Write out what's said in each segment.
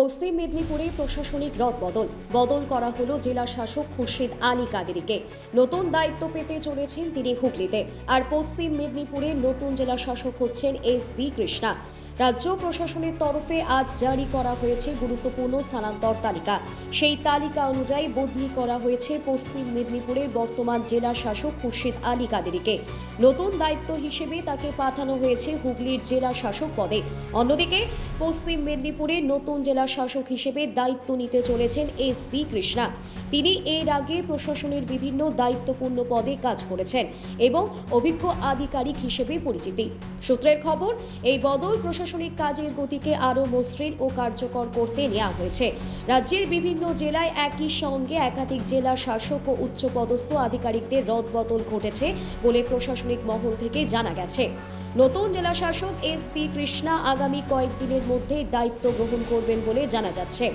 পশ্চিম মেদিনীপুরে প্রশাসনিক রদবদল বদল। করা হলো জেলা শাসক খুরশিদ আলী কাদেরিকে। নতুন দায়িত্ব পেতে চলেছেন তিনি হুগলিতে। আর পশ্চিম মেদিনীপুরের নতুন জেলা শাসক হচ্ছেন এস বি কৃষ্ণা। রাজ্য প্রশাসনের তরফে আজ জারি করা হয়েছে গুরুত্বপূর্ণ স্থানান্তর তালিকা। সেই তালিকা অনুযায়ী বদলি করা হয়েছে পশ্চিম মেদিনীপুরের বর্তমান জেলা শাসক খুরশিদ আলী কাদেরিকে। নতুন দায়িত্ব হিসেবে তাকে পাঠানো হয়েছে হুগলির জেলা শাসক পদে। অন্যদিকে, পশ্চিম মেদিনীপুরের নতুন জেলা শাসক হিসেবে দায়িত্ব নিতে চলেছেন এস বি কৃষ্ণা। তিনি এর আগে প্রশাসনের বিভিন্ন দায়িত্বপূর্ণ পদে কাজ করেছেন এবং অভিজ্ঞ আধিকারিক হিসেবে পরিচিতি। সূত্রের খবর, এই বদল প্রশাসনিক কাজের গতিকে আরও মসৃণ ও কার্যকর করতে নেওয়া হয়েছে। রাজ্যের বিভিন্ন জেলায় একই সঙ্গে একাধিক জেলা শাসক ও উচ্চপদস্থ আধিকারিকদের রদবদল ঘটেছে বলে প্রশাসনিক মহল থেকে জানা গেছে। নতুন জেলা শাসক এস পি কৃষ্ণা আগামী কয়েকদিনের মধ্যে দায়িত্ব গ্রহণ করবেন বলে জানা যাচ্ছে।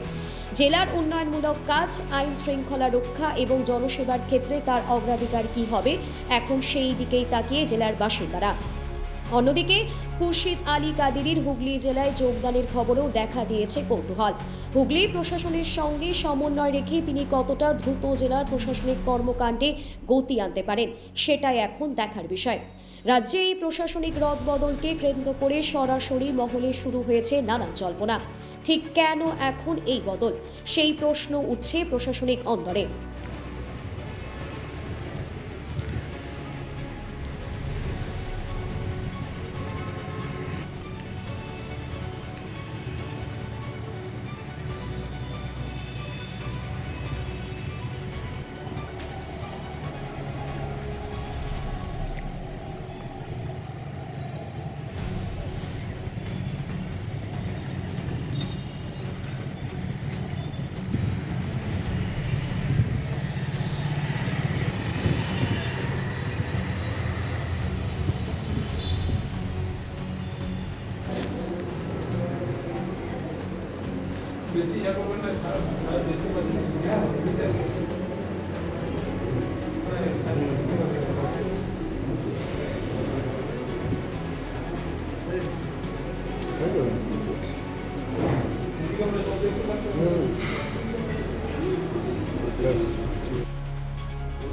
জেলার উন্নয়নমূলক কাজ, আইন শৃঙ্খলা রক্ষা এবং জনসেবার ক্ষেত্রে তার অগ্রাধিকার কি হবে, এখন সেই দিকেই তাকিয়ে জেলার বাসিন্দারা। অন্যদিকে খুরশিদ আলী কাদিরির হুগলি জেলায় যোগদানের খবরও দেখা দিয়েছে কৌতূহল। হুগলি প্রশাসনের সঙ্গে সমন্বয় রেখে তিনি কতটা দ্রুত জেলার প্রশাসনিক কর্মকাণ্ডে গতি আনতে পারেন, সেটাই এখন দেখার বিষয়। রাজ্যে এই প্রশাসনিক রদবদলকে কেন্দ্র করে সরাসরি মহলে শুরু হয়েছে নানান জল্পনা। ঠিক কেন এখন এই বদল? সেই প্রশ্ন উঠছে প্রশাসনিক অন্দরে।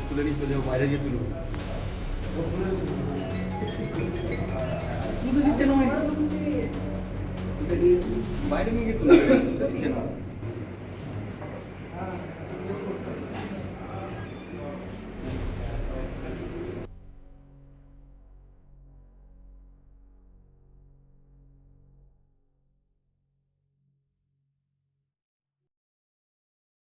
তুলে নিয়ে চলে যাবো বাইরে গিয়ে তুলবো তুলে দিতে নয় বাইরে নিয়ে গিয়ে তুলবে